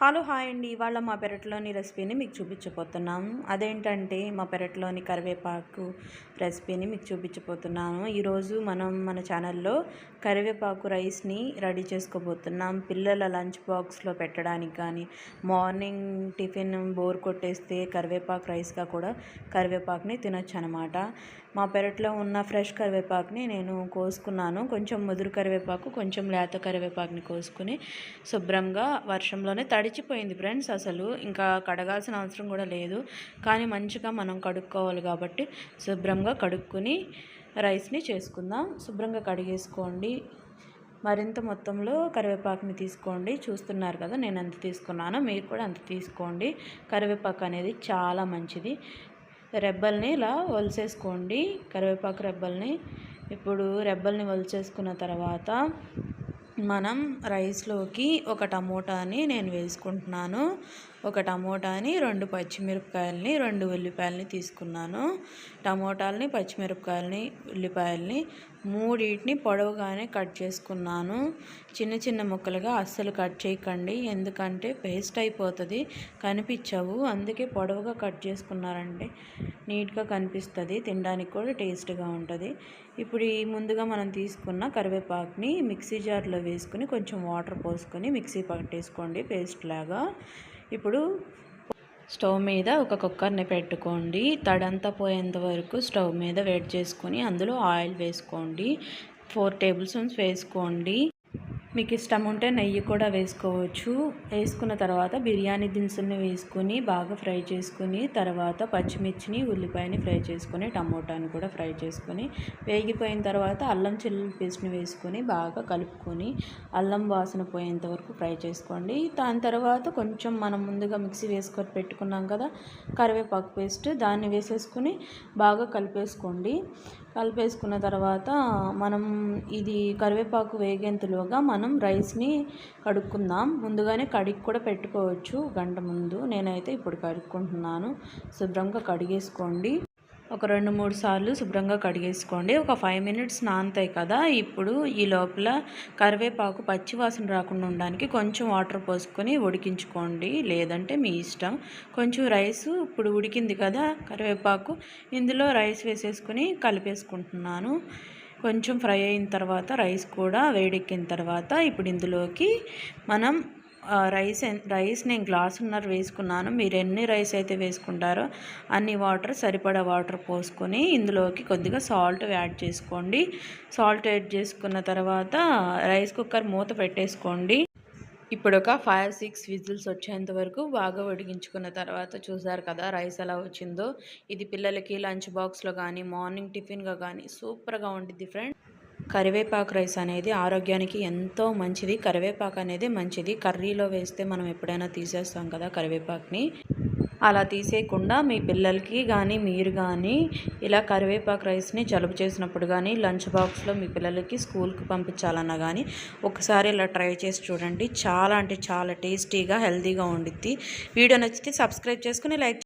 Hello hi అండి. ఇవాళ మా పెరట్లోని రెసిపీని మీకు చూపించబోతున్నాం. అదేంటంటే మా పెరట్లోని కరివేపాకు రెసిపీని మీకు చూపించబోతున్నాను. ఈరోజు మనం మన ఛానల్లో కరివేపాకు రైస్ని రెడీ చేసుకోబోతున్నాం. పిల్లల లంచ్ బాక్స్లో పెట్టడానికి కానీ మార్నింగ్ టిఫిన్ బోర్ కొట్టేస్తే కరివేపాకు రైస్గా కూడా కరివేపాకుని తినొచ్చు అనమాట మా పెరట్లో ఉన్న ఫ్రెష్ కరివేపాకుని నేను కోసుకున్నాను. కొంచెం ముదురు కరివేపాకు కొంచెం లేత కరివేపాకుని కోసుకుని శుభ్రంగా వర్షంలోనే తడిచిపోయింది ఫ్రెండ్స్ అసలు. ఇంకా కడగాల్సిన అవసరం కూడా లేదు. కానీ మంచిగా మనం కడుక్కోవాలి కాబట్టి శుభ్రంగా కడుక్కుని రైస్ని చేసుకుందాం. శుభ్రంగా కడిగేసుకోండి. మరింత మొత్తంలో కరివేపాకుని తీసుకోండి. చూస్తున్నారు కదా నేను ఎంత తీసుకున్నాను మీరు కూడా అంత తీసుకోండి. కరివేపాకు అనేది చాలా మంచిది. రెబ్బల్ని ఇలా వలిసేసుకోండి కరివేపాకు రెబ్బల్ని. ఇప్పుడు రెబ్బల్ని వలిచేసుకున్న తర్వాత మనం రైస్లోకి ఒక టమోటాని నేను వేసుకుంటున్నాను. ఒక టమోటాని రెండు పచ్చిమిరపకాయలని రెండు ఉల్లిపాయలని తీసుకున్నాను. టమోటాలని పచ్చిమిరపకాయలని ఉల్లిపాయలని మూడింటిని పొడవుగానే కట్ చేసుకున్నాను. చిన్న చిన్న ముక్కలుగా అస్సలు కట్ చేయకండి. ఎందుకంటే పేస్ట్ అయిపోతుంది కనిపించవు. అందుకే పొడవుగా కట్ చేసుకున్నారంటే నీట్గా కనిపిస్తుంది తినడానికి కూడా టేస్ట్గా ఉంటుంది. ఇప్పుడు ఈ ముందుగా మనం తీసుకున్న కరివేపాకుని మిక్సీ జార్లో వేసుకుని కొంచెం వాటర్ పోసుకొని మిక్సీ పట్టేసుకోండి పేస్ట్ లాగా. ఇప్పుడు స్టవ్ మీద ఒక కుక్కర్ని పెట్టుకోండి. తడంతా పోయేంత వరకు స్టవ్ మీద వేడి చేసుకొని అందులో ఆయిల్ వేసుకోండి. ఫోర్ టేబుల్ స్పూన్స్ వేసుకోండి. మీకు ఇష్టం ఉంటే నెయ్యి కూడా వేసుకోవచ్చు. వేసుకున్న తర్వాత బిర్యానీ దినుసుల్ని వేసుకొని బాగా ఫ్రై చేసుకుని తర్వాత పచ్చిమిర్చిని ఉల్లిపాయని ఫ్రై చేసుకొని టమోటాని కూడా ఫ్రై చేసుకొని వేగిపోయిన తర్వాత అల్లం చిల్లు పేస్ట్ని వేసుకొని బాగా కలుపుకొని అల్లం వాసన పోయేంత వరకు ఫ్రై చేసుకోండి. దాని తర్వాత కొంచెం మనం ముందుగా మిక్సీ వేసుకొని పెట్టుకున్నాం కదా కరివేపాకు పేస్ట్ దాన్ని వేసేసుకుని బాగా కలిపేసుకోండి. కలిపేసుకున్న తర్వాత మనం ఇది కరివేపాకు వేగేంతలోగా మనం రైస్ని కడుక్కుందాం. ముందుగానే కడిగి కూడా పెట్టుకోవచ్చు గంట ముందు. నేనైతే ఇప్పుడు కడుక్కుంటున్నాను. శుభ్రంగా కడిగేసుకోండి. ఒక రెండు మూడు సార్లు శుభ్రంగా కడిగేసుకోండి. ఒక ఫైవ్ మినిట్స్ నానతాయి కదా. ఇప్పుడు ఈ లోపల కరివేపాకు పచ్చివాసన రాకుండా ఉండడానికి కొంచెం వాటర్ పోసుకొని ఉడికించుకోండి. లేదంటే మీ ఇష్టం. కొంచెం రైస్ ఇప్పుడు ఉడికింది కదా కరివేపాకు. ఇందులో రైస్ వేసేసుకొని కలిపేసుకుంటున్నాను. కొంచెం ఫ్రై అయిన తర్వాత రైస్ కూడా వేడెక్కిన తర్వాత ఇప్పుడు ఇందులోకి మనం రైస్ రైస్ నేను గ్లాసున్నర వేసుకున్నాను. మీరు ఎన్ని రైస్ అయితే వేసుకుంటారో అన్ని వాటర్ సరిపడా వాటర్ పోసుకొని ఇందులోకి కొద్దిగా సాల్ట్ యాడ్ చేసుకోండి. సాల్ట్ యాడ్ చేసుకున్న తర్వాత రైస్ కుక్కర్ మూత పెట్టేసుకోండి. ఇప్పుడు ఒక ఫైవ్ సిక్స్ విజిల్స్ వచ్చేంత వరకు బాగా ఉడికించుకున్న తర్వాత చూసారు కదా రైస్ ఎలా వచ్చిందో. ఇది పిల్లలకి లంచ్ బాక్స్లో కానీ మార్నింగ్ టిఫిన్గా కానీ సూపర్గా ఉంటుంది ఫ్రెండ్. కరివేపాకు రైస్ అనేది ఆరోగ్యానికి ఎంతో మంచిది. కరివేపాకు అనేది మంచిది. కర్రీలో వేస్తే మనం ఎప్పుడైనా తీసేస్తాం కదా కరివేపాకుని. అలా తీసేయకుండా మీ పిల్లలకి కానీ మీరు కానీ ఇలా కరివేపాకు రైస్ని జలుబు చేసినప్పుడు కానీ లంచ్ బాక్స్లో మీ పిల్లలకి స్కూల్కి పంపించాలన్నా కానీ ఒకసారి ఇలా ట్రై చేసి చూడండి. చాలా అంటే చాలా టేస్టీగా హెల్తీగా ఉండిద్ది. వీడియో నచ్చితే సబ్స్క్రైబ్ చేసుకుని లైక్